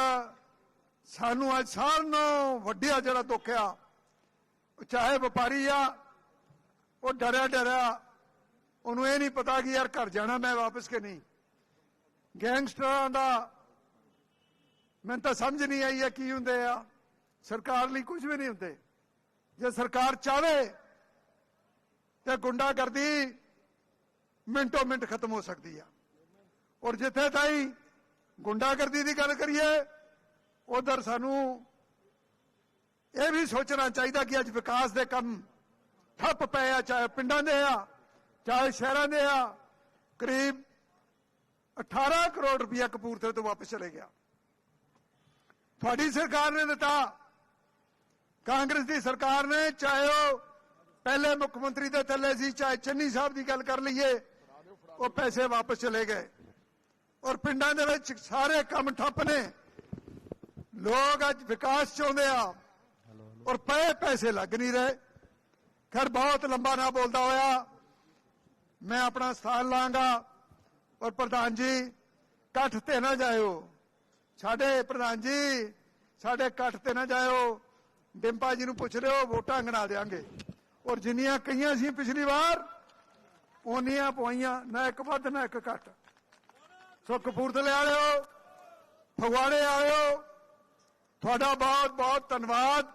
ਸਾਨੂੰ ਅੱਜ ਸਾਰਿਆਂ ਨੂੰ ਵੱਡਿਆ ਜਿਹੜਾ ਦੁੱਖ ਆ, ਚਾਹੇ ਵਪਾਰੀ ਆ ਉਹ ਡਰਿਆ ਡਰਿਆ। ਉਹਨੂੰ ਇਹ ਨਹੀਂ ਪਤਾ ਕਿ ਯਾਰ ਘਰ ਜਾਣਾ ਮੈਂ ਵਾਪਸ ਕਿ ਨਹੀਂ। ਗੈਂਗਸਟਰਾਂ ਦਾ ਮੈਨੂੰ ਤਾਂ ਸਮਝ ਨਹੀਂ ਆਈ ਹੈ ਕੀ ਹੁੰਦੇ ਆ। ਸਰਕਾਰ ਲਈ ਕੁਝ ਵੀ ਨਹੀਂ ਹੁੰਦੇ। ਜੇ ਸਰਕਾਰ ਚਾਹੇ ਤੇ ਗੁੰਡਾਗਰਦੀ ਮਿੰਟੋ ਮਿੰਟ ਖਤਮ ਹੋ ਸਕਦੀ ਆ। ਔਰ ਜਿੱਥੇ ਤਾਈ ਗੁੰਡਾਗਰਦੀ ਦੀ ਗੱਲ ਕਰੀਏ, ਉਧਰ ਸਾਨੂੰ ਇਹ ਵੀ ਸੋਚਣਾ ਚਾਹੀਦਾ ਕਿ ਅੱਜ ਵਿਕਾਸ ਦੇ ਕੰਮ ਠੱਪ ਪਏ ਆ, ਚਾਹੇ ਪਿੰਡਾਂ ਦੇ ਆ, ਚਾਹੇ ਸ਼ਹਿਰਾਂ ਦੇ ਆ, ਕਰੀਬ 18 ਕਰੋੜ ਰੁਪਇਆ ਕਪੂਰਥਲੇ ਤੋਂ ਵਾਪਸ ਚਲੇ ਗਿਆ। ਤੁਹਾਡੀ ਸਰਕਾਰ ਨੇ ਦਿੱਤਾ। ਕਾਂਗਰਸ ਦੀ ਸਰਕਾਰ ਨੇ, ਚਾਹੇ ਉਹ ਪਹਿਲੇ ਮੁੱਖ ਮੰਤਰੀ ਦੇ ਥੱਲੇ ਸੀ, ਚਾਹੇ ਚੰਨੀ ਸਾਹਿਬ ਦੀ ਗੱਲ ਕਰ ਲਈਏ, ਉਹ ਪੈਸੇ ਵਾਪਸ ਚਲੇ ਗਏ। ਔਰ ਪਿੰਡਾਂ ਦੇ ਵਿੱਚ ਸਾਰੇ ਕੰਮ ਠੱਪ ਨੇ। ਲੋਕ ਅੱਜ ਵਿਕਾਸ ਚਾਹੁੰਦੇ ਆ। ਔਰ ਪਏ ਪੈਸੇ ਲੱਗ ਨਹੀਂ ਰਹੇ। ਖੈਰ, ਬਹੁਤ ਲੰਬਾ ਨਾ ਬੋਲਦਾ ਹੋਇਆ। ਮੈਂ ਆਪਣਾ ਸਥਾਨ ਲਾਂਗਾ। ਔਰ ਪ੍ਰਧਾਨ ਜੀ, ਇਕੱਠ ਤੇ ਨਾ ਜਾਇਓ। ਸਾਡੇ ਪ੍ਰਧਾਨ ਜੀ, ਸਾਡੇ ਇਕੱਠ ਤੇ ਨਾ ਜਾਇਓ। ਡਿੰਪਾ ਜੀ ਨੂੰ ਪੁੱਛ ਲਿਓ, ਵੋਟਾਂ ਗਣਾ ਦੇਾਂਗੇ ਔਰ ਜਿੰਨੀਆਂ ਕਈਆਂ ਸੀ ਪਿਛਲੀ ਵਾਰ ਉਹਨੀਆਂ ਪਵਾਈਆਂ, ਨਾ ਇੱਕ ਵੱਧ, ਨਾ ਇੱਕ ਘੱਟ। ਸੋ ਕਪੂਰਥਲੇ ਵਾਲਿਓ ਫਗਵਾੜੇ ਵਾਲਿਓ ਤੁਹਾਡਾ ਬਹੁਤ ਬਹੁਤ ਧੰਨਵਾਦ।